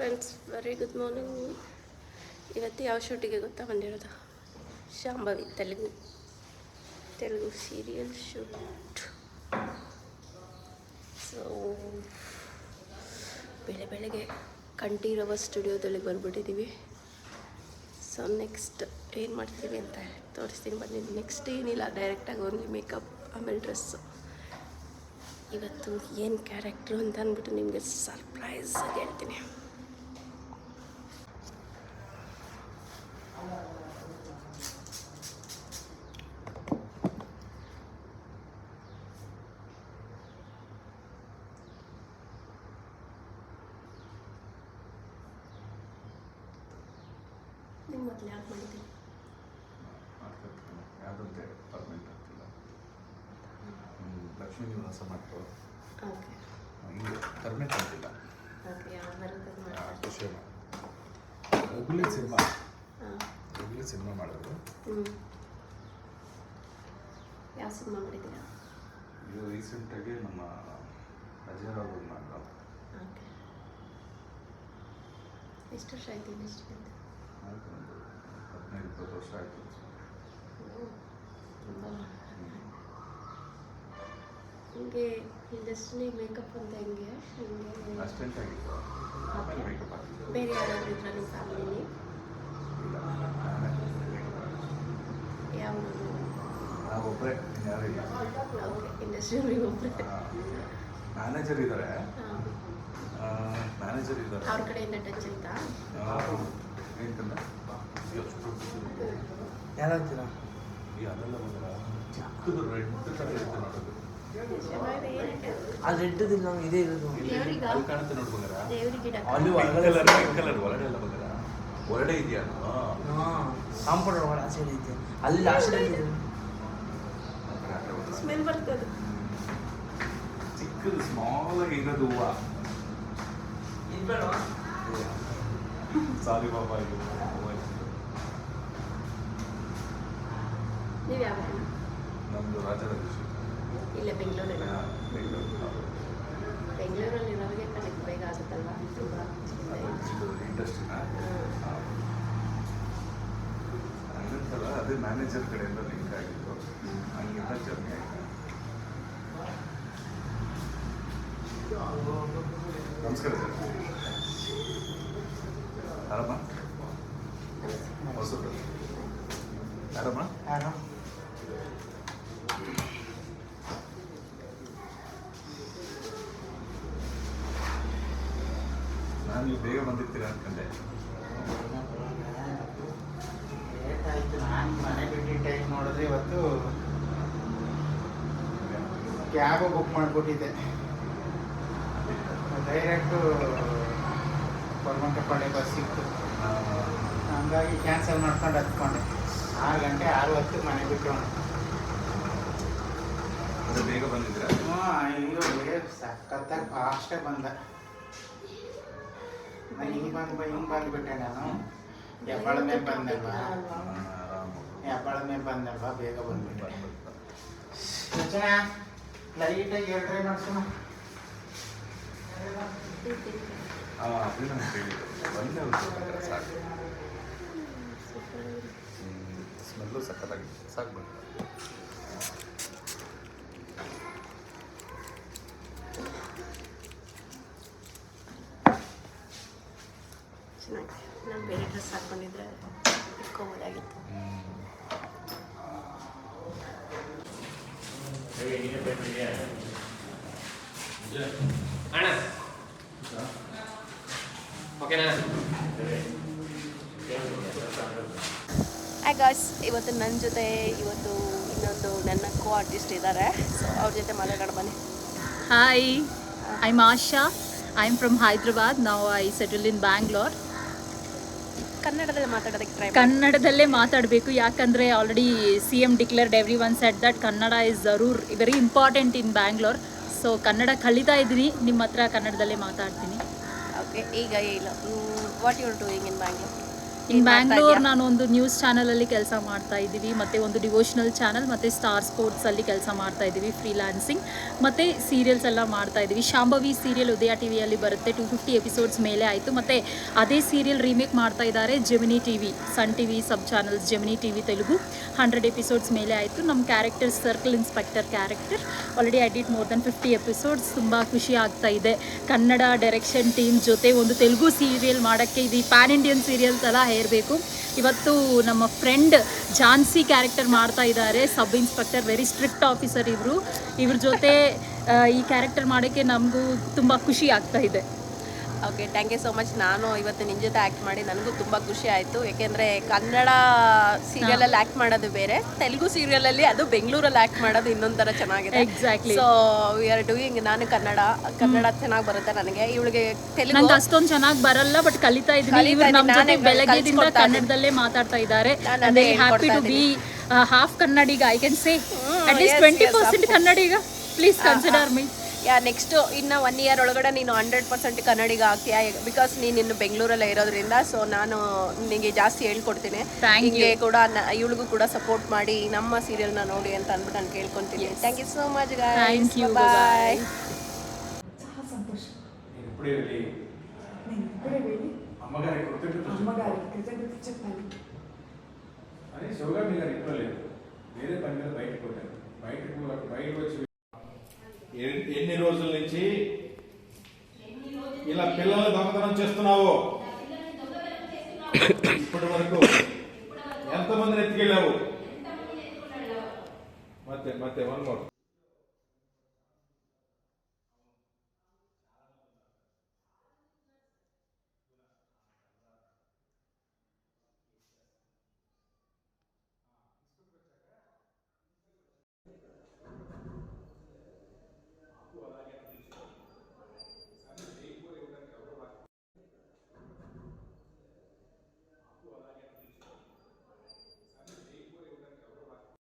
Friends very good morning ಇವತ್ತು ಯಾವ ಶೂಟಿಗೆ ಗೊತ್ತಾ? ಬಂದಿರೋದು Shambhavi, Telugu. Telugu serial shoot so ಬೆಳೆ, ಬೆಳಗ್ಗೆ ಕಂಠೀರವ ಸ್ಟುಡಿಯೋದಲ್ಲಿ ಬರ್ಬಿಟ್ಟಿದ್ದೀವಿ ಸೊ ನೆಕ್ಸ್ಟ್ ಏನು ಮಾಡ್ತೀವಿ ಅಂತ ತೋರಿಸ್ತೀನಿ. ಬನ್ನಿ ನೆಕ್ಸ್ಟ್ ಏನಿಲ್ಲ ಡೈರೆಕ್ಟಾಗಿ ಓನ್ಲಿ ಮೇಕಪ್ ಆಮೇಲೆ ಡ್ರೆಸ್ಸು ಇವತ್ತು ಏನು ಕ್ಯಾರೆಕ್ಟ್ರು ಅಂತ ಅಂದ್ಬಿಟ್ಟು ನಿಮಗೆ ಸರ್ಪ್ರೈಸ್ ಹೇಳ್ತೀನಿ. ಮೊದಲು ಯಾಕೆ ಮಾಡಿದ್ದೀನಿ ಯಾವುದಂತೆ ಪರ್ಮನೆಂಟ್ ಆಗ್ತಿಲ್ಲ ಲಕ್ಷ್ಮೀ ನಿವಾಸ ಮಾಡ್ಕೊ. ಓಕೆ. ಹಿಂಗೆ ಪರ್ಮನೆಂಟ್ ಆಗ್ತಿಲ್ಲ ಓಕೆ ಯಾವ ಬರುತ್ತೆ ಖುಷಿ ಹುಬ್ಳಿ ಸಿನಿಮಾ ಹುಬ್ಳಿ ಸಿನಿಮಾ ಮಾಡೋದು. ಹ್ಞೂ ಯಾವ ಸಿನಿಮಾ ಮಾಡಿದ್ದೀರಾ? ಇದು ರೀಸೆಂಟಾಗಿ ನಮ್ಮ ಅಜಯ್ ಅವರು ಮಾಡಿದ್ರು ಓಕೆ. ಎಷ್ಟು ವರ್ಷ ಆಯ್ತು ಇಂಡಸ್ಟ್ರಿ ಅಂತ ಹದಿನೈದು ಇಪ್ಪತ್ತು ವರ್ಷ ಆಯಿತು ನಿಮಗೆ ಇಂಡಸ್ಟ್ರಿ ಮೇಕಪ್ ಅಂತ ಹೆಂಗೆ? ಹೆಂಗೆ ಅಸ್ಟೆಂಟ್ ಆಗಿತ್ತು ಮೇಕಪ್ ಬೇರೆ ಯಾರಾದರೂ ಇದ್ರ ನಿಮ್ಮ ಫ್ಯಾಮಿಲಿಲಿ. ಯಾವ ನಾವೊಬ್ಬರೇ ಯಾರು ಇಲ್ಲ. ಓಕೆ ಇಂಡಸ್ಟ್ರಿ ಒಬ್ಬರೇ ಮ್ಯಾನೇಜರ್ ಇದ್ದಾರೆ ಮ್ಯಾನೇಜರ್ ಇದ್ದಾರೆ ಅವ್ರ ಕಡೆಯಿಂದ ಟಚ್ ಆಯ್ತಾ? ಯಾರಂತೀರ? ಈ ಅದೆಲ್ಲ ಬಂದ್ರ ಚಿಕ್ಕದು ರೆಡ್ ತರ ಇರುತ್ತೆ ನೋಡೋದು. ಆ ಇದೇ ಇರೋದು? ಅಲ್ಲಿ ಕಾಣುತ್ತೆ ನೋಡು ಬಂಗಾರ ಅಲ್ಲಿ ಒಳಗಡೆ ಕಲರ್ ಪಿಂಕ್ ಕಲರ್ ಒಳಗಡೆ ಎಲ್ಲ ಬಂಗಾರ ಹೊರಡೆ ಇದೆಯಾ ಕಾಂಪೌಂಡರ್ ಒಳಗಡೆ ಆ ಸೈಡ್ ಐತೆ. ಅಲ್ಲಿ ಆ ಇದೆ. ಸ್ಮೆಲ್ ಬರ್ತದೆ ಚಿಕ್ಕದು ಸ್ಮಾಲ್ ಆಗಿ ಇರೋದು ಹೂವ. ಸಾರಿ ಬಾಬಾ ಇದು ಹೂವ ಇತ್ತು. ನೀವು ಯಾವ ನಮ್ದು ರಾಜರ ಕೃಷಿ ಇಲ್ಲೇ ಬೆಂಗಳೂರಲ್ಲಿ ಬೆಂಗಳೂರು ಬೆಂಗಳೂರಲ್ಲಿ ಇರೋರಿಗೆ ಕನೆಕ್ಟ್ ಬೇಗ ಆಗುತ್ತಲ್ವಾ ತುಂಬ ಇದು ಇಂಡಸ್ಟ್ರಿನ ಹಂಗಂತಲ್ಲ ಅದೇ ಮ್ಯಾನೇಜರ್ ಕಡೆಯಿಂದ ಲಿಂಕ್ ಆಗಿತ್ತು ಹಂಗಿಂದ ಜರ್ನಿ ಆಯ್ತು ನಮಸ್ಕಾರ ಸರ್ ಆರಾಮ ಹೊಸದು ಆರಾಮ ಯಾರು ನಾನು ನೀವು ಬೇಗ ಬಂದಿರ್ತೀರಾ ಅನ್ಕೊಂಡೆ ಲೇಟ್ ಆಯಿತು ನಾನು ಮನೆ ಬಿಟ್ಟು ಟೈಮ್ ನೋಡಿದ್ರೆ ಇವತ್ತು ಕ್ಯಾಬ್ ಬುಕ್ ಮಾಡಿಬಿಟ್ಟಿದ್ದೆ. ಡೈರೆಕ್ಟು ಕೊರಮಂಟಪಾಳ್ಯ ಬಸ್ ಸಿಕ್ತು ಹಂಗಾಗಿ ಕ್ಯಾನ್ಸಲ್ ಮಾಡ್ಕೊಂಡು ಹತ್ಕೊಂಡೆ. ಆರು ಗಂಟೆ ಆರು ಹೊತ್ತು ಮನೆ ಬಿಟ್ಟು. ಬೇಗ ಬಂದಿದ್ದೀರಾ? ಹ್ಞೂ ಸಖತ್ತಾಗಿ ಫಾಸ್ಟಾಗಿ ಬಂದ. ಹಿಂಗೆ ಬಂದು ಹಿಂಗೆ ಬಂದುಬಿಟ್ಟೆ ನಾನು. ಹೆಬ್ಬಾಳ ಮೇಲೆ ಬಂದಲ್ವಾ ಹೆಬ್ಬಾಳ ಮೇಲೆ ಬಂದಲ್ವಾ ಬೇಗ ಬಂದ್ಬಿಟ್ಟೆ. ರಚನಾ ಲೈಟಾಗಿ ಎರಡು ಟ್ರೈ ಮಾಡ್ಸೋಣ ಹಾಂ ಅದೇ ನಾನು ಕೇಳಿದ್ದು. ಬಂದೇ ಒಂದು ಸಾಕು. ಸ್ಮೆಲ್ಲು ಸಕ್ಕತ್ತಾಗಿ ಸಾಕು ಬಂತು ಚೆನ್ನಾಗಿದೆ ನಾನು ಬೇರೆ ಡ್ರೆಸ್ ಹಾಕ್ಕೊಂಡಿದ್ರೆ ಇಟ್ಕೋಬೋದಾಗಿತ್ತು ಅಣ್ಣ ಓಕೆನಾ ಹಾಯ್ ಗಾಯ್ಸ್ ಇವತ್ತು ನನ್ನ ಜೊತೆ ಇವತ್ತು ಇನ್ನೊಂದು ನನ್ನ ಕೋ ಆರ್ಟಿಸ್ಟ್ ಇದ್ದಾರೆ ಅವ್ರ ಜೊತೆ ಮಾತಾಡೋಣ ಬನ್ನಿ. Hi, Asha I am from Hyderabad ನಾವು ಐ settled ಇನ್ Bangalore. ಕನ್ನಡದಲ್ಲಿ ಮಾತಾಡೋದಕ್ಕೆ ಟ್ರೈ ಕನ್ನಡದಲ್ಲೇ ಮಾತಾಡಬೇಕು. ಯಾಕಂದರೆ already C M declared every one set that Kannada is ಜರೂರ್ very important in Bangalore so Kannada ಕಲಿತಾ ಇದ್ದೀನಿ. ನಿಮ್ಮ ಹತ್ರ ಕನ್ನಡದಲ್ಲೇ ಮಾತಾಡ್ತೀನಿ. ಓಕೆ ಈಗ ಇಲ್ಲ what you doing in Bangalore in Bangalore ನಾನು ಒಂದು ನ್ಯೂಸ್ ಚಾನಲಲ್ಲಿ ಕೆಲಸ ಮಾಡ್ತಾ ಇದ್ದೀವಿ. ಮತ್ತೆ ಒಂದು ಡಿವೋಷನಲ್ ಚಾನಲ್ ಮತ್ತೆ ಸ್ಟಾರ್ ಸ್ಪೋರ್ಟ್ಸ್ ಅಲ್ಲಿ ಕೆಲಸ ಮಾಡ್ತಾ ಇದ್ದೀವಿ ಫ್ರೀಲಾನ್ಸಿಂಗ್ ಮತ್ತೆ ಸೀರಿಯಲ್ಸ್ ಎಲ್ಲ ಮಾಡ್ತಾ ಇದ್ದೀವಿ. ಶಾಂಭವಿ ಸೀರಿಯಲ್ ಉದಯ ಟಿ ವಿಯಲ್ಲಿ ಬರುತ್ತೆ. ಟು ಫಿಫ್ಟಿ ಎಪಿಸೋಡ್ಸ್ ಮೇಲೆ ಆಯಿತು. ಮತ್ತೆ ಅದೇ ಸೀರಿಯಲ್ ರೀಮೇಕ್ ಮಾಡ್ತಾ ಇದ್ದಾರೆ Gemini TV Sun TV sub channels Gemini TV Telugu. Hundred episodes ಮೇಲೆ ಆಯಿತು. ನಮ್ಮ character circle inspector character already edit more than fifty episodes ತುಂಬ ಖುಷಿ ಆಗ್ತಾ ಇದೆ. ಕನ್ನಡ ಡೈರೆಕ್ಷನ್ ಟೀಮ್ ಜೊತೆ ಒಂದು ತೆಲುಗು ಸೀರಿಯಲ್ ಮಾಡೋಕ್ಕೆ, ಇದು ಪ್ಯಾನ್ ಇಂಡಿಯನ್ ಸೀರಿಯಲ್ಸ್ ಥರ ಹೇರಬೇಕು ಇವತ್ತು ನಮ್ಮ ಫ್ರೆಂಡ್ ಝಾನ್ಸಿ ಕ್ಯಾರೆಕ್ಟರ್ ಮಾಡ್ತಾ ಇದ್ದಾರೆ. Sub inspector very strict officer ಇವರು. ಇವ್ರ ಜೊತೆ ಈ ಕ್ಯಾರೆಕ್ಟರ್ ಮಾಡೋಕ್ಕೆ ನಮಗೂ ತುಂಬ ಖುಷಿ ಆಗ್ತಾ ಇದೆ. Okay thank you so much ನಾನು ಇವತ್ತು ನಿನ್ನ ಜೊತೆ ಆ್ಯಕ್ಟ್ ಮಾಡಿ ನನಗೂ ತುಂಬ ಖುಷಿ ಆಯಿತು. ಏಕೆಂದರೆ ಕನ್ನಡ ಸೀರಿಯಲಲ್ಲಿ ಆ್ಯಕ್ಟ್ ಮಾಡೋದು ಬೇರೆ ತೆಲುಗು ಸೀರಿಯಲಲ್ಲಿ ಅದು ಬೆಂಗಳೂರಲ್ಲಿ ಆ್ಯಕ್ಟ್ ಮಾಡೋದು ಇನ್ನೊಂದು ಥರ ಚೆನ್ನಾಗಿದೆ. Exactly so we are doing ನಾನು ಕನ್ನಡ ಕನ್ನಡ ಚೆನ್ನಾಗಿ ಬರುತ್ತೆ ನನಗೆ. ಇವಳಿಗೆ ತೆಲುಗು ಅಷ್ಟೊಂದು ಚೆನ್ನಾಗಿ ಬರಲ್ಲ ಬಟ್ ಕಲಿತಾ ಇದ್ದೀನಿ. ನಮ್ಮ ಜೊತೆ ಬೆಳಗ್ಗೆದಿಂದ ಕನ್ನಡದಲ್ಲೇ ಮಾತಾಡ್ತಾ ಇದ್ದಾರೆ. Happy to be half Kannadiga I can say at least twenty percent Kannadiga please consider me yeah next ಇನ್ನು ಒನ್ ಇಯರ್ ಒಳಗಡೆ ನೀನು ಹಂಡ್ರೆಡ್ ಪರ್ಸೆಂಟ್ ಕನ್ನಡಿಗ ಆಗ್ತೀಯಾ ಬಿಕಾಸ್ ನೀನು ಇನ್ನು ಬೆಂಗಳೂರಲ್ಲೇ ಇರೋದ್ರಿಂದ ಸೊ ನಾನು ನಿನಗೆ ಜಾಸ್ತಿ ಹೇಳ್ಕೊಡ್ತೀನಿ Thank ಹಿಂಗೆ ಕೂಡ ಇವಳಿಗೂ ಕೂಡ ಸಪೋರ್ಟ್ ಮಾಡಿ ನಮ್ಮ ಸೀರಿಯಲ್ನ ನೋಡಿ ಅಂತ ಅಂದ್ಬಿಟ್ಟು ನಾನು ಕೇಳ್ಕೊತೀನಿ thank you so much Thank you, bye నేను ఇప్పుడే వెళ్ళి అమ్మగారి కృతజ్ఞతలు చెప్పు. అని శివగామి గారు ఇంట్లో లేదు వేరే పని మీద బయటకు పోతాను బయటకు బయటకు వచ్చి ఎ- ఎన్ని రోజుల నుంచి ఇలా పిల్లల్ని దొంగతనం చేస్తున్నావు? ఇప్పటి వరకు ఎంతమందిని ఎత్తుకెళ్ళావు? మధ్య మధ్య వన్ మోర్